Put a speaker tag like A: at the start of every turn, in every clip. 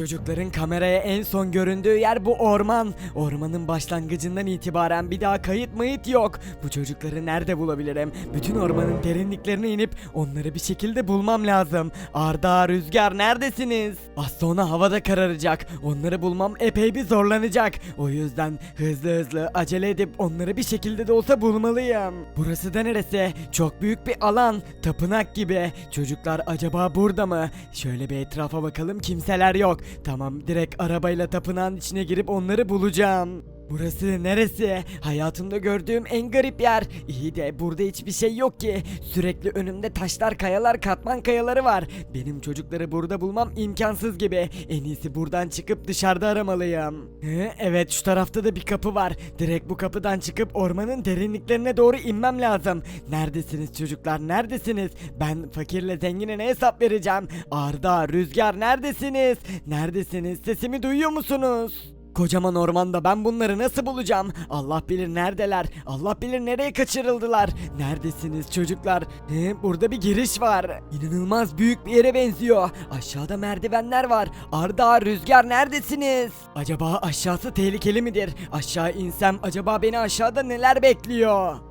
A: Çocukların kameraya en son göründüğü yer bu orman. Ormanın başlangıcından itibaren bir daha kayıt mayıt yok. Bu çocukları nerede bulabilirim? Bütün ormanın derinliklerine inip onları bir şekilde bulmam lazım. Arda, Rüzgar neredesiniz? Az sonra havada kararacak. Onları bulmam epey bir zorlanacak. O yüzden hızlı hızlı acele edip onları bir şekilde de olsa bulmalıyım. Burası da neresi? Çok büyük bir alan. Tapınak gibi. Çocuklar acaba burada mı? Şöyle bir etrafa bakalım kimseler yok. Tamam direkt arabayla tapınağın içine girip onları bulacağım. Burası neresi? Hayatımda gördüğüm en garip yer. İyi de burada hiçbir şey yok ki. Sürekli önümde taşlar, kayalar, katman kayaları var. Benim çocukları burada bulmam imkansız gibi. En iyisi buradan çıkıp dışarıda aramalıyım. Hı, evet şu tarafta da bir kapı var. Direkt bu kapıdan çıkıp ormanın derinliklerine doğru inmem lazım. Neredesiniz çocuklar? Neredesiniz? Ben fakirle zengine ne hesap vereceğim? Arda, Rüzgar neredesiniz? Neredesiniz? Sesimi duyuyor musunuz? Kocaman ormanda ben bunları nasıl bulacağım? Allah bilir neredeler. Allah bilir nereye kaçırıldılar. Neredesiniz çocuklar? He, burada bir giriş var. İnanılmaz büyük bir yere benziyor. Aşağıda merdivenler var. Arda, Rüzgar neredesiniz? Acaba aşağısı tehlikeli midir? Aşağı insem acaba beni aşağıda neler bekliyor?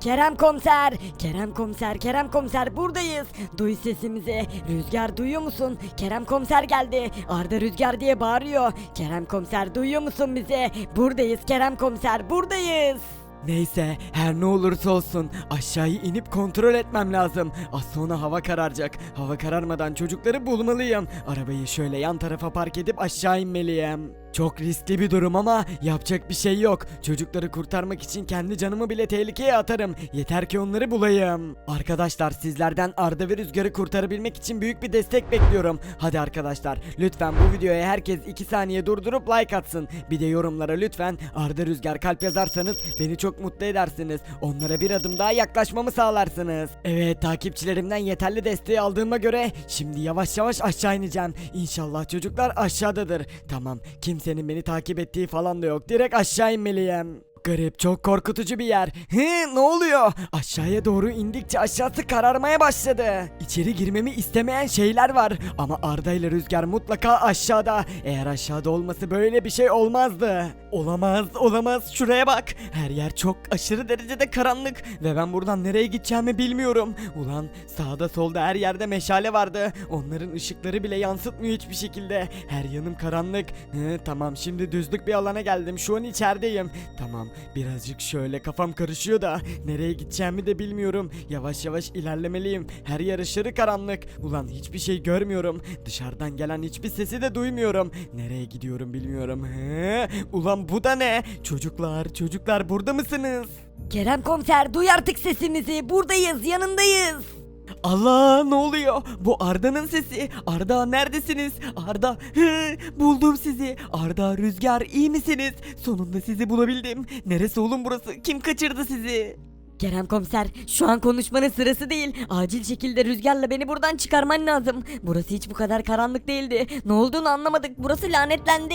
B: Kerem komiser, Kerem komiser, Kerem komiser buradayız. Duy sesimizi. Rüzgar duyuyor musun? Kerem komiser geldi. Arda Rüzgar diye bağırıyor. Kerem komiser duyuyor musun bizi? Buradayız Kerem komiser, buradayız.
A: Neyse her ne olursa olsun aşağıyı inip kontrol etmem lazım. Az sonra hava kararacak. Hava kararmadan çocukları bulmalıyım. Arabayı şöyle yan tarafa park edip aşağı inmeliyim. Çok riskli bir durum ama yapacak bir şey yok. Çocukları kurtarmak için kendi canımı bile tehlikeye atarım. Yeter ki onları bulayım. Arkadaşlar sizlerden Arda ve Rüzgar'ı kurtarabilmek için büyük bir destek bekliyorum. Hadi arkadaşlar lütfen bu videoya herkes 2 saniye durdurup like atsın. Bir de yorumlara lütfen Arda Rüzgar kalp yazarsanız beni çok mutlu edersiniz. Onlara bir adım daha yaklaşmamı sağlarsınız. Evet takipçilerimden yeterli desteği aldığıma göre şimdi yavaş yavaş aşağı ineceğim. İnşallah çocuklar aşağıdadır. Tamam kimsenin beni takip ettiği falan da yok. Direkt aşağı inmeliyim. Garip, çok korkutucu bir yer. He, ne oluyor? Aşağıya doğru indikçe aşağısı kararmaya başladı. İçeri girmemi istemeyen şeyler var. Ama Arda ile Rüzgar mutlaka aşağıda. Eğer aşağıda olması böyle bir şey olmazdı. Olamaz, olamaz. Şuraya bak. Her yer çok aşırı derecede karanlık. Ve ben buradan nereye gideceğimi bilmiyorum. Ulan sağda solda her yerde meşale vardı. Onların ışıkları bile yansıtmıyor hiçbir şekilde. Her yanım karanlık. He, tamam şimdi düzlük bir alana geldim. Şu an içerideyim. Tamam birazcık şöyle kafam karışıyor da nereye gideceğimi de bilmiyorum. Yavaş yavaş ilerlemeliyim. Her yer karanlık. Ulan hiçbir şey görmüyorum. Dışarıdan gelen hiçbir sesi de duymuyorum. Nereye gidiyorum bilmiyorum. He? Ulan bu da ne? Çocuklar, çocuklar burada mısınız?
B: Kerem komiser duy artık sesimizi. Buradayız, yanındayız.
A: Allah ne oluyor? Bu Arda'nın sesi. Arda neredesiniz? Arda hı, buldum sizi. Arda Rüzgar iyi misiniz? Sonunda sizi bulabildim. Neresi oğlum burası? Kim kaçırdı sizi?
B: Kerem komiser şu an konuşmanın sırası değil. Acil şekilde rüzgarla beni buradan çıkarman lazım. Burası hiç bu kadar karanlık değildi. Ne olduğunu anlamadık. Burası lanetlendi.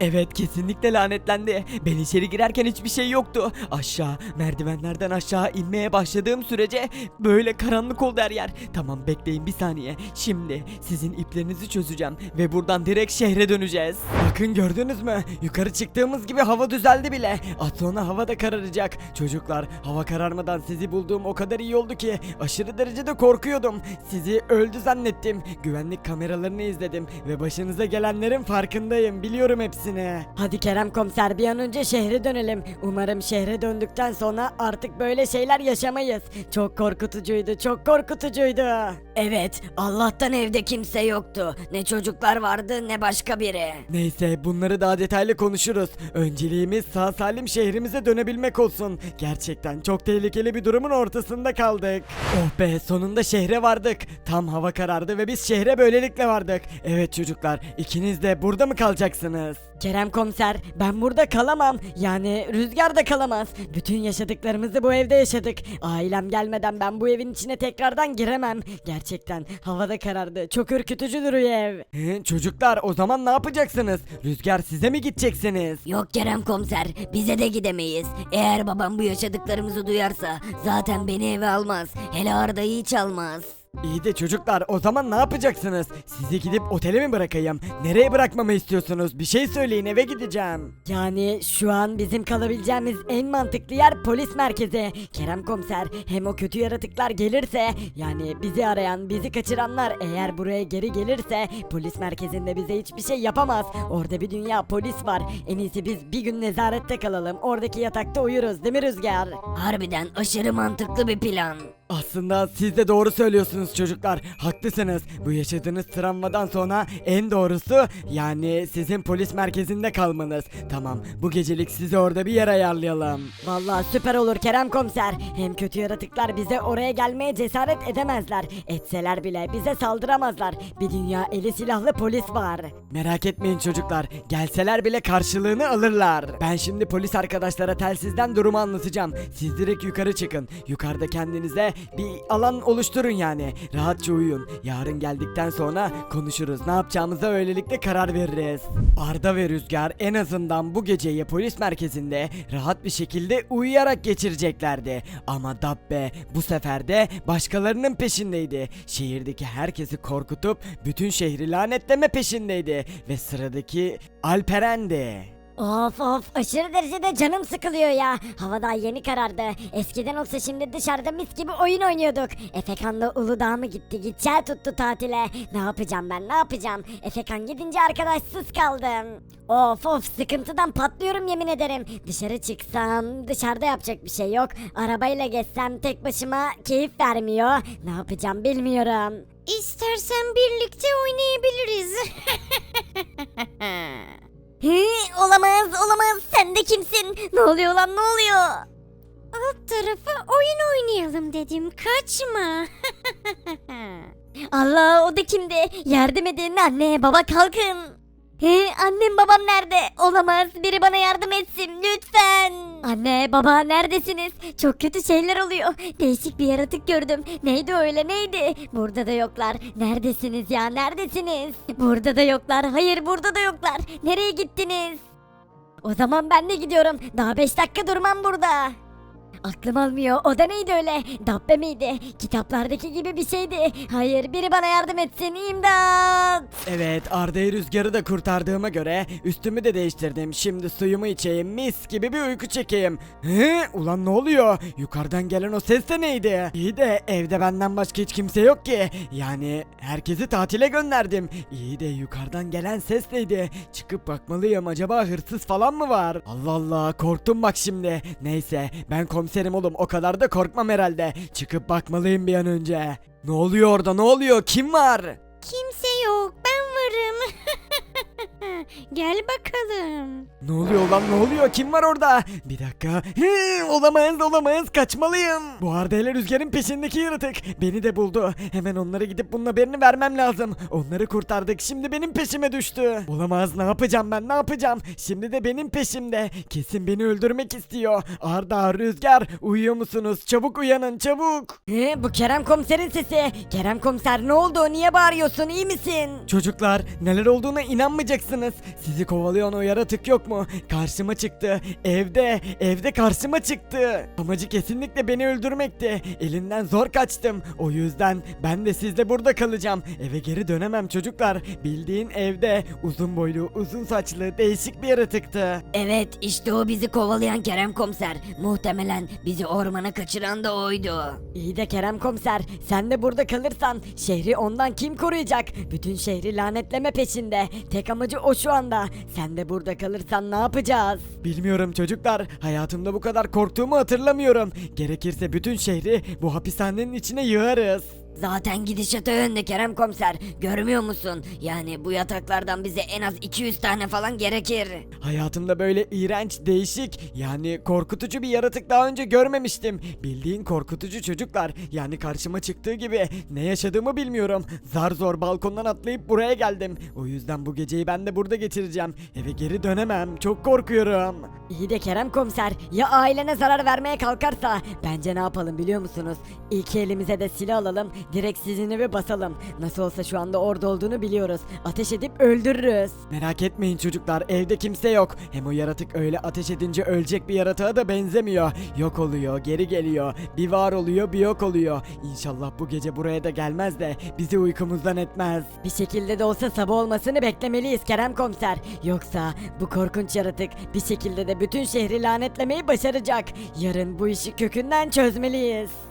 A: Evet kesinlikle lanetlendi. Ben içeri girerken hiçbir şey yoktu. Aşağı merdivenlerden aşağı inmeye başladığım sürece böyle karanlık oldu her yer. Tamam bekleyin bir saniye. Şimdi sizin iplerinizi çözeceğim ve buradan direkt şehre döneceğiz. Bakın gördünüz mü? Yukarı çıktığımız gibi hava düzeldi bile. Az sonra hava da kararacak. Çocuklar hava kararmadan sizi bulduğum o kadar iyi oldu ki aşırı derecede korkuyordum. Sizi öldü zannettim. Güvenlik kameralarını izledim ve başınıza gelenlerin farkındayım. Biliyorum hepsini.
B: Hadi Kerem komiser bir an önce şehre dönelim. Umarım şehre döndükten sonra artık böyle şeyler yaşamayız. Çok korkutucuydu, çok korkutucuydu. Evet, Allah'tan evde kimse yoktu. Ne çocuklar vardı ne başka biri.
A: Neyse bunları daha detaylı konuşuruz. Önceliğimiz sağ salim şehrimize dönebilmek olsun. Gerçekten çok tehlikeli bir durumun ortasında kaldık. Oh be sonunda şehre vardık. Tam hava karardı ve biz şehre böylelikle vardık. Evet çocuklar ikiniz de burada mı kalacaksınız?
B: Kerem komiser, ben burada kalamam. Yani Rüzgar da kalamaz. Bütün yaşadıklarımızı bu evde yaşadık. Ailem gelmeden ben bu evin içine tekrardan giremem. Gerçekten havada karardı. Çok ürkütücü duruyor ev.
A: Çocuklar o zaman ne yapacaksınız? Rüzgar size mi gideceksiniz?
C: Yok Kerem komiser bize de gidemeyiz. Eğer babam bu yaşadıklarımızı duyarsa zaten beni eve almaz. Hele Arda'yı hiç almaz.
A: İyi de çocuklar o zaman ne yapacaksınız? Sizi gidip otele mi bırakayım? Nereye bırakmamı istiyorsunuz? Bir şey söyleyin eve gideceğim.
B: Yani şu an bizim kalabileceğimiz en mantıklı yer polis merkezi. Kerem komiser hem o kötü yaratıklar gelirse yani bizi arayan bizi kaçıranlar eğer buraya geri gelirse polis merkezinde bize hiçbir şey yapamaz. Orada bir dünya polis var. En iyisi biz bir gün nezarette kalalım. Oradaki yatakta uyuruz değil mi Rüzgar?
C: Harbiden aşırı mantıklı bir plan.
A: Aslında siz de doğru söylüyorsunuz çocuklar. Haklısınız. Bu yaşadığınız travmadan sonra en doğrusu yani sizin polis merkezinde kalmanız. Tamam bu gecelik size orada bir yer ayarlayalım.
B: Vallahi süper olur Kerem komiser. Hem kötü yaratıklar bize oraya gelmeye cesaret edemezler. Etseler bile bize saldıramazlar. Bir dünya eli silahlı polis var.
A: Merak etmeyin çocuklar. Gelseler bile karşılığını alırlar. Ben şimdi polis arkadaşlara telsizden durumu anlatacağım. Siz direkt yukarı çıkın. Yukarıda kendinize bir alan oluşturun yani. Rahatça uyuyun. Yarın geldikten sonra konuşuruz. Ne yapacağımıza öylelikle karar veririz. Arda ve Rüzgar en azından bu geceyi polis merkezinde rahat bir şekilde uyuyarak geçireceklerdi. Ama Dabbe bu sefer de başkalarının peşindeydi. Şehirdeki herkesi korkutup bütün şehri lanetleme peşindeydi. Ve sıradaki Alperen'di.
D: Of of aşırı derecede canım sıkılıyor ya. Hava daha yeni karardı. Eskiden olsa şimdi dışarıda mis gibi oyun oynuyorduk. Efekan'la Uludağ mı gitti? Gideceği tuttu tatile. Ne yapacağım ben ne yapacağım? Efekan gidince arkadaşsız kaldım. Of of sıkıntıdan patlıyorum yemin ederim. Dışarı çıksam dışarıda yapacak bir şey yok. Arabayla geçsem tek başıma keyif vermiyor. Ne yapacağım bilmiyorum.
E: İstersen birlikte oynayabiliriz.
D: Hı, olamaz olamaz sen de kimsin? Ne oluyor lan ne oluyor?
E: Alt tarafa oyun oynayalım dedim. Kaçma.
D: Allah o da kimdi? Yardım edin anne baba kalkın. He annem babam nerede? Olamaz biri bana yardım etsin lütfen. Anne baba neredesiniz? Çok kötü şeyler oluyor. Değişik bir yaratık gördüm. Neydi öyle neydi? Burada da yoklar. Neredesiniz ya neredesiniz? Burada da yoklar. Hayır burada da yoklar. Nereye gittiniz? O zaman ben de gidiyorum. Daha 5 dakika durmam burada. Aklım almıyor. O da neydi öyle? Dabbe miydi? Kitaplardaki gibi bir şeydi. Hayır biri bana yardım etsin. İmdat.
A: Evet Arda'yı rüzgarı da kurtardığıma göre üstümü de değiştirdim. Şimdi suyumu içeyim mis gibi bir uyku çekeyim. He? Ulan ne oluyor? Yukarıdan gelen o ses de neydi? İyi de evde benden başka hiç kimse yok ki. Yani herkesi tatile gönderdim. İyi de yukarıdan gelen ses neydi? Çıkıp bakmalıyım acaba hırsız falan mı var? Allah Allah korktum bak şimdi. Neyse ben komiserim oğlum o kadar da korkmam herhalde. Çıkıp bakmalıyım bir an önce. Ne oluyor orada ne oluyor? Kim var?
E: Kimse. Gel bakalım.
A: Ne oluyor lan ne oluyor kim var orada? Bir dakika. Hı, olamaz olamaz kaçmalıyım. Bu Arda ile Rüzgar'ın peşindeki yaratık. Beni de buldu. Hemen onlara gidip bunun haberini vermem lazım. Onları kurtardık şimdi benim peşime düştü. Olamaz ne yapacağım ben ne yapacağım? Şimdi de benim peşimde. Kesin beni öldürmek istiyor. Arda Rüzgar uyuyor musunuz? Çabuk uyanın çabuk.
B: He, bu Kerem komiserin sesi. Kerem komiser ne oldu? Niye bağırıyorsun? İyi misin?
A: Çocuklar neler olduğuna inanmayacaksınız. Sizi kovalayan o yaratık yok mu? Karşıma çıktı. Evde, evde karşıma çıktı. Amacı kesinlikle beni öldürmekti. Elinden zor kaçtım. O yüzden ben de sizle burada kalacağım. Eve geri dönemem çocuklar. Bildiğin evde uzun boylu, uzun saçlı, değişik bir yaratıktı.
C: Evet işte o bizi kovalayan Kerem komiser. Muhtemelen bizi ormana kaçıran da oydu.
B: İyi de Kerem komiser sen de burada kalırsan şehri ondan kim koruyacak? Bütün şehri lanetleme peşinde. Tek amacı o şu anda. Sen de burada kalırsan ne yapacağız?
A: Bilmiyorum çocuklar. Hayatımda bu kadar korktuğumu hatırlamıyorum. Gerekirse bütün şehri bu hapishanenin içine yığarız.
C: Zaten gidişat o yönde Kerem komiser. Görmüyor musun? Yani bu yataklardan bize en az 200 tane falan gerekir.
A: Hayatımda böyle iğrenç, değişik, yani korkutucu bir yaratık daha önce görmemiştim. Bildiğin korkutucu çocuklar. Yani karşıma çıktığı gibi ne yaşadığımı bilmiyorum. Zar zor balkondan atlayıp buraya geldim. O yüzden bu geceyi ben de burada geçireceğim. Eve geri dönemem. Çok korkuyorum.
B: İyi de Kerem komiser ya ailene zarar vermeye kalkarsa bence ne yapalım biliyor musunuz? İlk elimize de silah alalım direkt sizin eve basalım. Nasıl olsa şu anda orada olduğunu biliyoruz. Ateş edip öldürürüz.
A: Merak etmeyin çocuklar evde kimse yok. Hem o yaratık öyle ateş edince ölecek bir yaratığa da benzemiyor. Yok oluyor geri geliyor. Bir var oluyor bir yok oluyor. İnşallah bu gece buraya da gelmez de bizi uykumuzdan etmez.
B: Bir şekilde de olsa sabah olmasını beklemeliyiz Kerem komiser. Yoksa bu korkunç yaratık bir şekilde de bütün şehri lanetlemeyi başaracak. Yarın bu işi kökünden çözmeliyiz.